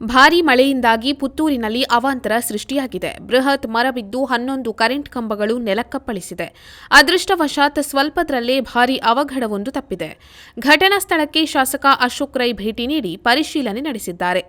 ಭಾರೀ ಮಳೆಯಿಂದಾಗಿ ಪುತ್ತೂರಿನಲ್ಲಿ ಅವಾಂತರ ಸೃಷ್ಟಿಯಾಗಿದೆ. ಬೃಹತ್ ಮರಬಿದ್ದು ಹನ್ನೊಂದು ಕರೆಂಟ್ ಕಂಬಗಳು ನೆಲಕ್ಕಪ್ಪಳಿಸಿದೆ. ಅದೃಷ್ಟವಶಾತ್ ಸ್ವಲ್ಪದರಲ್ಲೇ ಭಾರೀ ಅವಘಡವೊಂದು ತಪ್ಪಿದೆ. ಘಟನಾ ಸ್ಥಳಕ್ಕೆ ಶಾಸಕ ಅಶೋಕ್ ರೈ ಭೇಟಿ ನೀಡಿ ಪರಿಶೀಲನೆ ನಡೆಸಿದ್ದಾರೆ.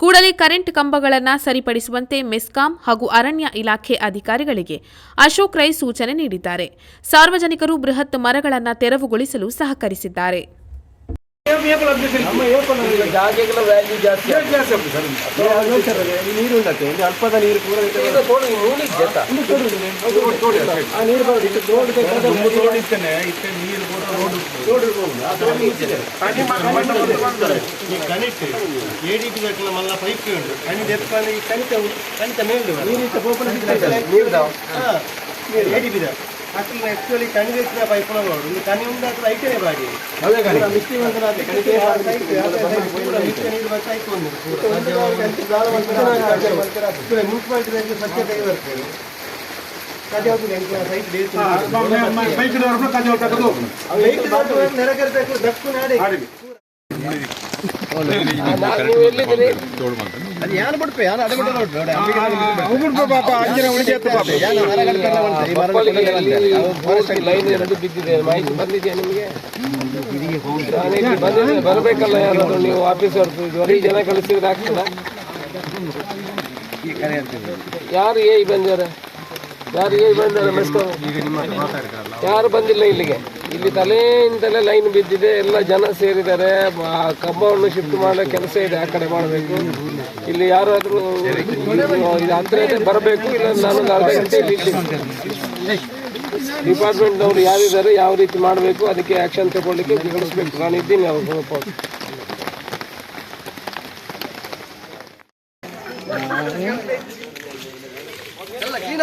ಕೂಡಲೇ ಕರೆಂಟ್ ಕಂಬಗಳನ್ನು ಸರಿಪಡಿಸುವಂತೆ ಮೆಸ್ಕಾಂ ಹಾಗೂ ಅರಣ್ಯ ಇಲಾಖೆ ಅಧಿಕಾರಿಗಳಿಗೆ ಅಶೋಕ್ ರೈ ಸೂಚನೆ ನೀಡಿದ್ದಾರೆ. ಸಾರ್ವಜನಿಕರು ಬೃಹತ್ ಮರಗಳನ್ನು ತೆರವುಗೊಳಿಸಲು ಸಹಕರಿಸಿದ್ದಾರೆ. ನಮ್ಮ ಏರ್ಪೋರ್ಟ್ ಜಾಗೆಗಳ ವ್ಯಾಲ್ಯೂ ಜಾಸ್ತಿ ರೇಟ್ ಜಾಸ್ತಿ ಆಗ್ತದೆ ಸರ್ ನೀರು ಉಂಟತ್ತೆ ಇಲ್ಲಿ ಅಲ್ಪದ ನೀರು ಕೂಡ ಇದೆ. ಈಗ ತೋಡು ನೂಲಿ ಜತ ಒಂದು ತೋಡು ಇದೆ. ಅದು ತೋಡು, ತೋಡು ಇದೆ. ಆ ನೀರು ಬರೋದು ಇದು ತೋಡು ಬೇಕಾದ್ರೆ ರೋಡ್ ಇತ್ತನೆ ಇತ್ತೆ ನೀರು ಕೂಡ ರೋಡ್ ತೋಡು ಇರ್ಬೋದು. ಆ ತೋಡು ಇದೆ. ಈ ಕಣಿಟ್ ಏಡಿಟಿ ಬೇಕಲ್ಲ ಮಲ್ಲ ಪೈಪ್ ಉಂಟು ಕಣಿಟ್ ಎತ್ಕೊಂಡು ಈ ಕಣಿತ ಕಣಿತ ಮೇಲ್ದು ನೀರು ಇತ್ತು, ಪೋಪನ ಸಿಗ್ತಾ ಇದೆ. ಏಡಿಪಿದ ಆ್ಯಕ್ಚುಲಿ ಕಣಿ ಎತ್ತಿನ ಪೈಪ್ ನೋಡು ಇಲ್ಲಿ ಕಣಿ ಉಂಟು ಅಥವಾ ಐಟೇ ಬಾಡಿ ಅದೇ ಗಾಡಿ. ಮಿಸ್ಟಿ ಮಿಕ್ಕ ನೀರು ಬರ್ತಾ ಐತೆ ಒಂದು. ಒಂದು ಮುನ್ಸಿಪಾಲಿಟಿ ಕಾಜು ಹೊರಟು ದಕ್ಕು ನೆರಕರ್ಬೇಕು ದಪ್ಪು ನಾಡಿ. ನೀವು ಎಲ್ಲಿದ್ದೀರಿ? ಅದು ಯಾರು ಬಿಡ್ಪೆ ಯಾರು ಅಡೆ ಬಿಡಲ್ಲ ನೋಡಿ ಅವ್ರು? ಪಾಪ ಅಂಜನ ಉಳಿಜಾತ ಪಾಪ. ಲೈನ್ ಎರಡು ಬಿದ್ದಿದೆ. ಮಾಹಿತಿ ಬಂದಿದೆಯಾ ನಿಮಗೆ? ಬರಬೇಕಲ್ಲ ಯಾರಾದ್ರೂ ನೀವು ಆಫೀಸ್ ಹೊರತು ಜನ ಕಳಿಸಿದ್ರೆ ಆಗ್ತದ? ಯಾರು ಏ ಬಂದಾರೆ ಯಾರು ಏ ಬಂದಾರೆ ಮೆಸ್ಕೋ ಯಾರು ಬಂದಿಲ್ಲ ಇಲ್ಲಿಗೆ? ಇಲ್ಲಿ ತಲೆಯಿಂದಲೇ ಲೈನ್ ಬಿದ್ದಿದೆ, ಎಲ್ಲ ಜನ ಸೇರಿದ್ದಾರೆ ಕಂಬವನ್ನು ಶಿಫ್ಟ್ ಮಾಡೋ ಕೆಲಸ ಇದೆ ಆ ಕಡೆ ಮಾಡಬೇಕು ಇಲ್ಲಿ ಯಾರಾದರೂ ಇದು ಬರಬೇಕು, ಇಲ್ಲ ನಾನು. ಡಿಪಾರ್ಟ್ಮೆಂಟ್ನವರು ಯಾರಿದ್ದಾರೆ, ಯಾವ ರೀತಿ ಮಾಡಬೇಕು, ಅದಕ್ಕೆ ಆ್ಯಕ್ಷನ್ ತಗೊಳ್ಳಿಕ್ಕೆ ತಿಳಿಸ್ಬೇಕು ನಾನು ಇದ್ದೀನಿ, ಅವ್ರು ಕ್ಲೀನ್.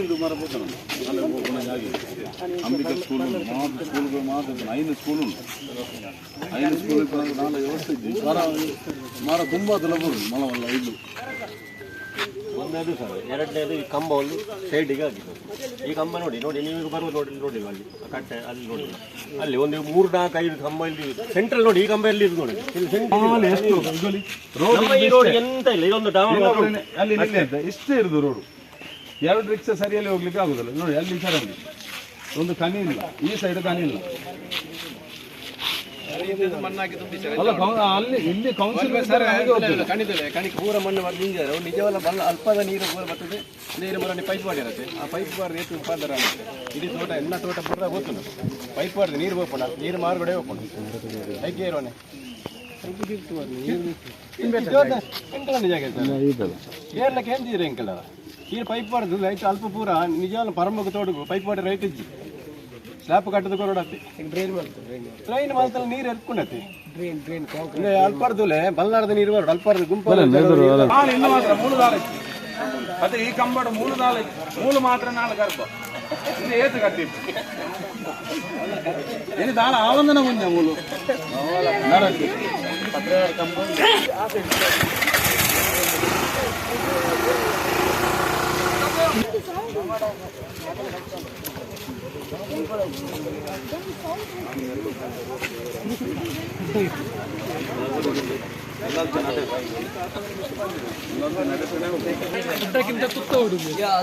ಇದು ಮರಬಹುದು ನಾಳೆ ಓಪನ್ ಆಗಿ. ಅಂಬಿಕಾ ಸ್ಕೂಲ್ ಉಂಟು ಮಾತ್ರ ಸ್ಕೂಲ್ಗಳು ಮಾತ್ರ. ಐದು ಸ್ಕೂಲ್ ಉಂಟು. ಐದು ಸ್ಕೂಲ್ ನಾಳೆ ವ್ಯವಸ್ಥೆ ಇದ್ದು ಮರ ಮರ ತುಂಬ ದಲಬಹುದು ಮಲವಲ್ಲ ಇದು ಒಂದನೇದು ಸರ್ ಎರಡನೇದು ಈ ಕಂಬ ಒಂದು ಸೈಡಿಗೆ ಆಗಿದೆ ಈ ಕಂಬ ನೋಡಿ ನೋಡಿ ನೀವು ಬರುವುದು ನೋಡಿ ನೋಡಿ ಅಲ್ಲಿ? ಆ ಕಟ್ಟೆ ಅಲ್ಲಿ ನೋಡಿ. ಅಲ್ಲಿ ಒಂದು ಮೂರು ನಾಲ್ಕು ಐದು ಕಂಬ ಇಲ್ಲಿ ಸೆಂಟ್ರಲ್ ನೋಡಿ ಈ ಕಂಬ ಎಲ್ಲಿ ಇದು ನೋಡಿ? ಇಲ್ಲಿ ನಮ್ಮ ಈ ರೋಡ್ ಎಂತ ಇಲ್ಲ ಇದೊಂದು ಡಾಮ ಅಲ್ಲಿ ಇಷ್ಟೇ ಇರುದು ರೋಡು ಎರಡು ರಿಕ್ಷಾ ಸರಿಯಲ್ಲಿ ಹೋಗ್ಲಿಕ್ಕೆ ಆಗುದಿಲ್ಲ. ನೋಡಿ ಅಲ್ಲಿ ಸರ ಉಂಟು ಒಂದು ಕನಿ ಇಲ್ಲ. ಈ ಸೈಡ್ ಕನಿ ಇಲ್ಲ. ಅಲ್ಲ ಅಲ್ಲಿ ಇಲ್ಲಿ ಕೌನ್ಸಿಲ್ ಪೂರ ಮಣ್ಣು ಮಾಡಿ ಅವ್ರು ನಿಜವಲ್ಲ ಬಲ್ಲ ಅಲ್ಪದ ನೀರು ಪೂರ ಬರ್ತದೆ. ನೀರು ಬರೋ ಪೈಪ್ ಮಾಡಿರುತ್ತೆ. ಆ ಪೈಪ್ ಬಾರ್ ರೇಟ್ ಉಪಾದಾರ ಆಗುತ್ತೆ. ಇಡೀ ತೋಟ ಎಲ್ಲ ತೋಟ ಪೂರ ಹೋಗ್ತು ಪೈಪ್ ಬಾರ್ದು ನೀರು ಹೋಗೋಣ ನೀರು ಮಾರ್ಗಡೆ ಹೋಗೋಣ ಐಕೆ ಎಂಕಲ ಜಾಗ ಏರ್ಲಕ್ಕೆ ಎಂತಿದ್ರೆ ಎಂಕಲ ಈ ಪೈಪ್ ಬಾರ್ದು ಲೈಟ್ ಅಲ್ಪ ಪೂರ ನಿಜವಲ್ಲ ಪರಂಬಕ್ಕೆ ತೋಡುಗು ಪೈಪ್ ಬಾಡಿ ರೈಟ್ ಇಜ್ಜಿ ಸ್ಲಾಪ್ ಕಟ್ಟದ ಕೊರಡತ್ತೆ ಡ್ರೈನ್ ಡ್ರೈನ್ ಮಾಡ್ತಲ್ಲ ನೀರು ಎತ್ಕೊಂಡತ್ತೆ ಡ್ರೈನ್ ಡ್ರೈನ್ ಅಲ್ಪಾರ್ದುಲೆ ಬಲ್ಲಾರದ ನೀರು ಬರೋದು ಅಲ್ಪಾರ್ದು ಗುಂಪು ನಾಳೆ ಇನ್ನು ಮಾತ್ರ ಮೂರು ದಾಳ ಇತ್ತು. ಮತ್ತೆ ಈ ಕಂಬಡ ಮೂರು ದಾಳ ಇತ್ತು. ಮೂಲು ಮಾತ್ರ ನಾಳೆ ಗರ್ಭ ಇದು ಏತು ಕಟ್ಟಿತ್ತು ಇದು ದಾಳ ಆವಂದನ ಮುಂದೆ ಮೂಲು ನರಕ್ಕೆ. किमता कुत्ता उडून गेला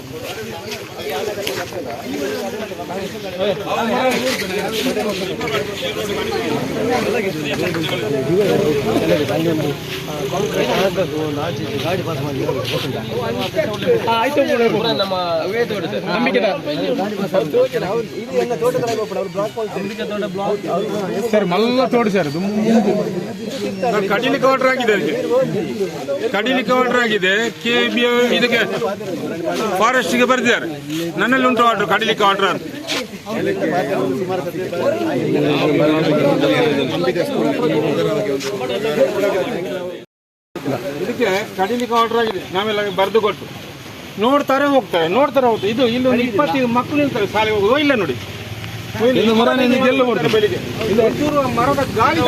ಮಲ್ಲ ತೋಡಿ ಸರ್ ಕಡಿಲಿಕ್ಕೆ ಆರ್ಡರ್ ಆಗಿದೆ ಕಡಿಲಿ ಆರ್ಡರ್ ಆಗಿದೆ. ಕೆ ಬಿ ಇದಕ್ಕೆ. ಫಾರೆಸ್ಟ್ಗೆ ಬರೆದಿದ್ದಾರೆ. ನನ್ನಲ್ಲಿ ಉಂಟು ಆರ್ಡರ್ ಕಡಿಲಿಕ್ಕೆ ಆರ್ಡರ್ ಅಂತ. ಇದಕ್ಕೆ ಕಡಿಲಿಕ್ಕೆ ಆರ್ಡರ್ ಆಗಿದೆ. ನಾವೆಲ್ಲ ಬರೆದು ಕೊಟ್ಟು. ನೋಡ್ತಾರೆ ಹೋಗ್ತಾರೆ ನೋಡ್ತಾರೆ ಹೋಗ್ತಾರೆ. ಇದು ಇಲ್ಲಿ ಒಂದು ಇಪ್ಪತ್ತೈದು ಮಕ್ಕಳು ನಿಲ್ತಾರೆ ಶಾಲೆಗೆ ಹೋಗುವ ಇಲ್ಲ ನೋಡಿ. ಬೆಳಿಗ್ಗೆ. ಮರದ ಗಾಳಿ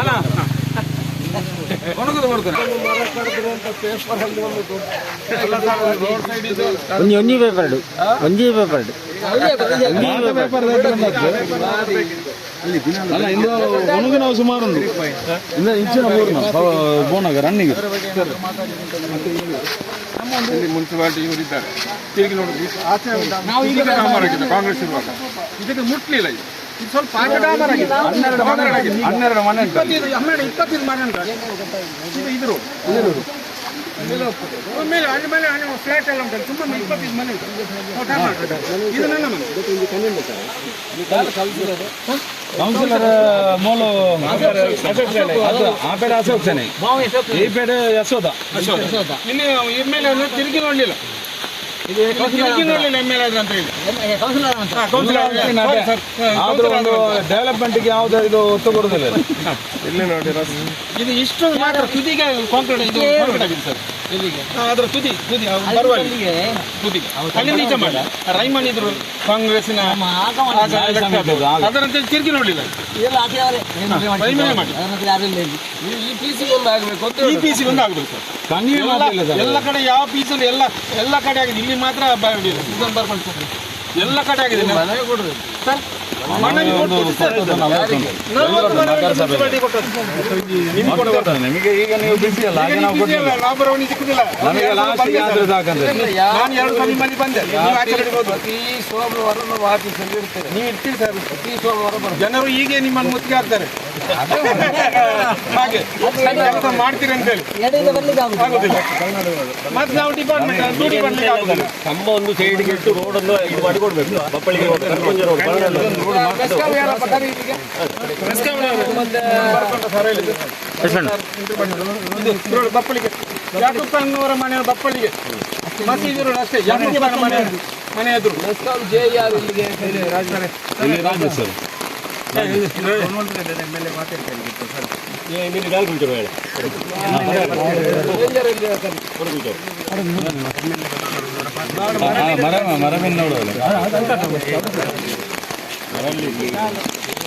ಅಲ್ಲ ಒಣಗುದು ಒಂಜಿ ಒಂಜಿ ಪೇಪರ್ ಒಂಜಿ ಪೇಪರ್ ಅಲ್ಲ ಇಂದು ಒಣಗಿ ನಾವು ಸುಮಾರು ಉಂಟು ಇಂದ ಇಂಚಿನ ಮೂರು ನಾವು ಬೋನಾಗ ರನ್ನಿಂಗ್ ಇಲ್ಲಿ ಮುನ್ಸಿಪಾಲಿಟಿ ಇವರು ಇದ್ದಾರೆ. ತಿರುಗಿ ನೋಡಿದ್ವಿ ಕಾಂಗ್ರೆಸ್ ಇರುವಾಗ ಇದಕ್ಕೆ ಮುಟ್ಲಿಲ್ಲ ಇದು ಸ್ವಲ್ಪ ಹನ್ನೆರಡು ಮನೆ ಹನ್ನೆರಡು ಮನೆ ಇಪ್ಪತ್ತೈದು ಹನ್ನೆರಡು ಇಪ್ಪತ್ತೈದು ಮನೆ ಉಂಟು. ಇದು ಇದ್ರು. ಮೇಲೆ ಅಲ್ಲಿ ಮೇಲೆ ಅಲ್ಲಿ ಫ್ಲಾಟ್ ಎಲ್ಲ ಉಂಟು. ತುಂಬ ಇಪ್ಪತ್ತೈದು ಮನೆ ಉಂಟು. ನಾವು ಡಾಮರ್ ಹಾಕಿದ್ದು. ಇದು ನನ್ನ ಮನೆ. ಕೌನ್ಸಿಲರ್ ಮೂಲ ಆ ಪೇಡೆ ಅಶೋಕ್ ಸೇನೆ. ಈ ಪೇಡೆ ಯಶೋಧ. ಇಲ್ಲಿ ಇರ್ಮೇಲೆ ಎಲ್ ತಿರುಗಿ ನೋಡ್ಲಿಲ್ಲ. ಆದ್ರೂ ಒಂದು ಡೆವಲಪ್ಮೆಂಟ್ಗೆ ಯಾವ್ದು ಇದು ಒತ್ತು ಕೊಡುದಿಲ್ಲ ಇದು. ಇದು ಇಷ್ಟು ಮಾತ್ರ ತುದಿಗೆ ಕಾಂಕ್ರೀಟ್ ಇದು ಸರ್. ಅದರ ತುದಿ ತುದಿ ಅವರು. ತುದಿ. ಅಲ್ಲಿ ನೀಚ ಮಾಡಿ. ರೈಮನ್ ಇದ್ರು ಕಾಂಗ್ರೆಸ್ಸಿನ. ಅದರಂತೆ ತಿರುಗಿ ನೋಡಲಿಲ್ಲ. ರೈಮನೆ ಮಾಡಿ. ಈ ಪಿ ಸಿ ಒಂದು ಆಗ್ಬೇಕು. ಎಲ್ಲ ಕಡೆ ಯಾವ ಪೀಸಲ್ಲಿ ಎಲ್ಲ ಎಲ್ಲ ಕಡೆ ಆಗಿದೆ. ಇಲ್ಲಿ ಮಾತ್ರ ಬರ್ಕೊಂಡು ಎಲ್ಲ ಕಡೆ ಆಗಿದೆ. ಸರ್ ನಿಮ್ಗೆ ಈಗ ನೀವು ಬಿಸಿ ಅಲ್ಲ ಹಾಗೆ ನಾವು ಕೊಟ್ಟಿಲ್ಲ. ನಮಗೆ ಲಾಸ್ಟ್ ಆದ್ರೆ ಸಾಕಂದ್ರೆ. ನಾನು ಎರಡು ಸಲ ನಿಮ್ಮಲ್ಲಿ ಬಂದೆ. ನೀವು ಆಚೆ ಕಡೆ ಪ್ರತಿ ಸೋಮವಾರ ನಾವು ಆಫೀಸಲ್ಲಿ ಇರ್ತೇವೆ ನೀವು ಇರ್ತೀರಿ ಸರ್. ಪ್ರತಿ ಸೋಮವಾರ ಜನರು ಹೀಗೆ ನಿಮ್ಮನ್ನು ಮುತ್ತಿಗೆ ಹಾಕ್ತಾರೆ ಹಾಗೆ. ಕೆಲಸ ಮಾಡ್ತೀರಿ ಅಂತ ಹೇಳಿ. ಮತ್ತೆ ನಾವು ಡಿಪಾರ್ಟ್ಮೆಂಟ್ ಡ್ಯೂಟಿ ಮಾಡ್ಲಿಕ್ಕೆ ಆಗುದಿಲ್ಲ. ಕಂಬ ಒಂದು ಸೈಡ್ಗೆ ಇಟ್ಟು ರೋಡ್ ಒಂದು ಇದು ಮಾಡಿ ಕೊಡ್ಬೇಕು ಬಪ್ಪಳಿಗೆ road, ಕರ್ಕೊಂಜ road, ಬರಗಾಲ road. ಇದು ರೋಡ್ ಬಪ್ಪಳಿಗೆ ಮನೆ ಬಪ್ಪಳಿಗೆ ಅಷ್ಟೇ ಮನೆ ಮನೆ ಮರವಿನ Only